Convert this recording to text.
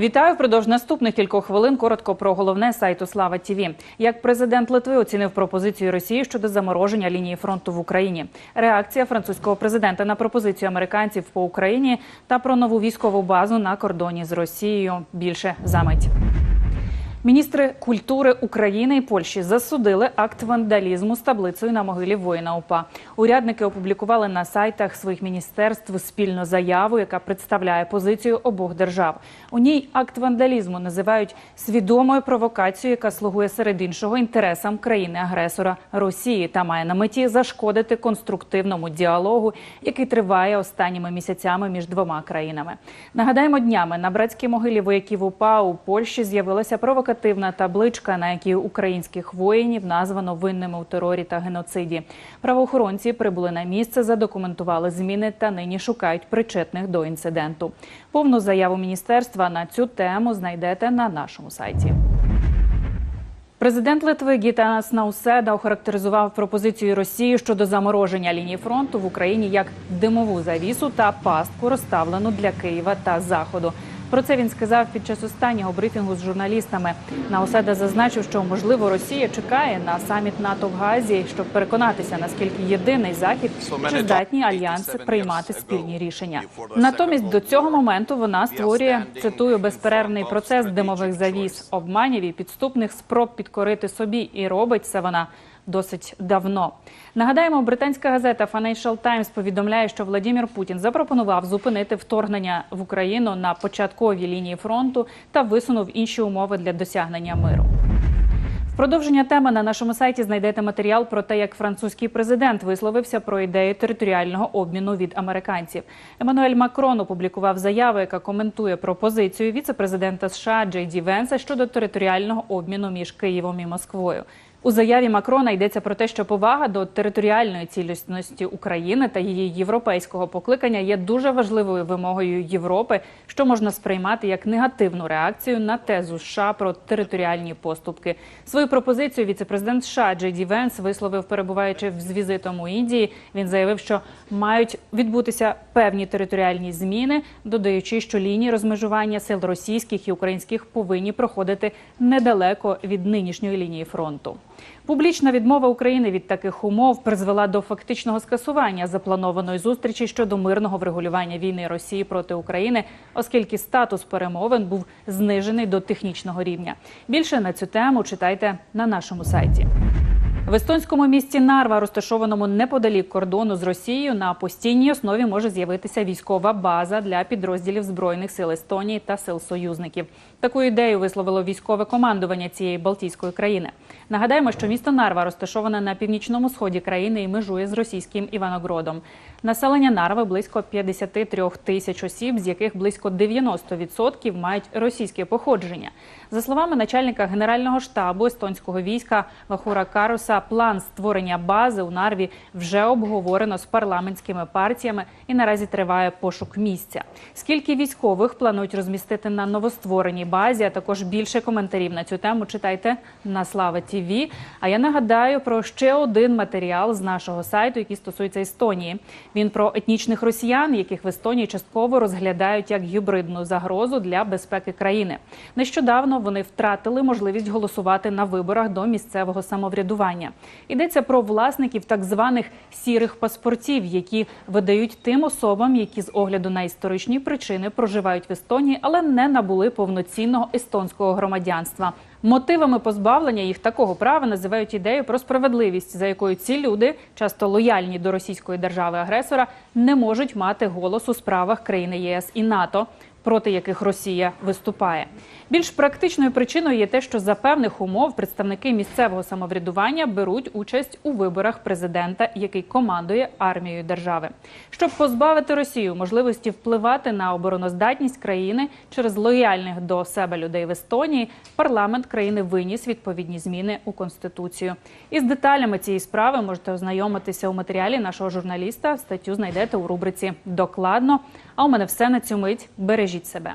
Вітаю впродовж наступних кількох хвилин. Коротко про головне сайту Слава Тіві. Як президент Литви оцінив пропозицію Росії щодо замороження лінії фронту в Україні. Реакція французького президента на пропозицію американців по Україні та про нову військову базу на кордоні з Росією. Більше за мить. Міністри культури України і Польщі засудили акт вандалізму з таблицею на могилі воїна УПА. Урядники опублікували на сайтах своїх міністерств спільну заяву, яка представляє позицію обох держав. У ній акт вандалізму називають свідомою провокацією, яка слугує серед іншого інтересам країни-агресора Росії та має на меті зашкодити конструктивному діалогу, який триває останніми місяцями між двома країнами. Нагадаємо, днями на братській могилі вояків УПА у Польщі з'явилася провокація провокативна табличка, на якій українських воїнів названо винними у терорі та геноциді. Правоохоронці прибули на місце, задокументували зміни та нині шукають причетних до інциденту. Повну заяву міністерства на цю тему знайдете на нашому сайті. Президент Литви Гітанас Науседа охарактеризував пропозицію Росії щодо замороження лінії фронту в Україні як димову завісу та пастку, розставлену для Києва та Заходу. Про це він сказав під час останнього брифінгу з журналістами. Науседа зазначив, що можливо Росія чекає на саміт НАТО в Газі, щоб переконатися, наскільки єдиний захід чи здатні альянси приймати спільні рішення. Натомість до цього моменту вона створює цитую безперервний процес димових завіс, обманів і підступних спроб підкорити собі, і робить це вона досить давно. Нагадаємо, британська газета Financial Times повідомляє, що Владимир Путін запропонував зупинити вторгнення в Україну на початковій лінії фронту та висунув інші умови для досягнення миру. Продовження теми на нашому сайті знайдете матеріал про те, як французький президент висловився про ідею територіального обміну від американців. Еммануель Макрон опублікував заяву, яка коментує пропозицію віце-президента США Джей Ді Венса щодо територіального обміну між Києвом і Москвою. У заяві Макрона йдеться про те, що повага до територіальної цілісності України та її європейського покликання є дуже важливою вимогою Європи, що можна сприймати як негативну реакцію на тезу США про територіальні поступки. Свою пропозицію віцепрезидент США Джей Венс висловив, перебуваючи з візитом у Індії. Він заявив, що мають відбутися певні територіальні зміни, додаючи, що лінії розмежування сил російських і українських повинні проходити недалеко від нинішньої лінії фронту. Публічна відмова України від таких умов призвела до фактичного скасування запланованої зустрічі щодо мирного врегулювання війни Росії проти України, оскільки статус перемовин був знижений до технічного рівня. Більше на цю тему читайте на нашому сайті. В естонському місті Нарва, розташованому неподалік кордону з Росією, на постійній основі може з'явитися військова база для підрозділів збройних сил Естонії та сил союзників. Таку ідею висловило військове командування цієї Балтійської країни. Нагадаємо, що місто Нарва розташоване на північному сході країни і межує з російським Іваногродом. Населення Нарви близько 53 тисяч осіб, з яких близько 90% мають російське походження. За словами начальника генерального штабу естонського війська Вахура Каруса, план створення бази у Нарві вже обговорено з парламентськими партіями і наразі триває пошук місця. Скільки військових планують розмістити на новоствореній базі? А також більше коментарів на цю тему читайте на Слава Тіві. А я нагадаю про ще один матеріал з нашого сайту, який стосується Естонії. Він про етнічних росіян, яких в Естонії частково розглядають як гібридну загрозу для безпеки країни. Нещодавно вони втратили можливість голосувати на виборах до місцевого самоврядування. Йдеться про власників так званих сірих паспортів, які видають тим особам, які з огляду на історичні причини проживають в Естонії, але не набули повноцінного естонського громадянства. Мотивами позбавлення їх такого права називають ідею про справедливість, за якою ці люди, часто лояльні до російської держави-агресора, не можуть мати голос у справах країни ЄС і НАТО проти яких Росія виступає. Більш практичною причиною є те, що за певних умов представники місцевого самоврядування беруть участь у виборах президента, який командує армією держави, щоб позбавити Росію можливості впливати на обороноздатність країни через лояльних до себе людей в Естонії. Парламент країни виніс відповідні зміни у конституцію. Із деталями цієї справи можете ознайомитися у матеріалі нашого журналіста. Статтю знайдете у рубриці Докладно. А у мене все на цю мить. Бережіть себе.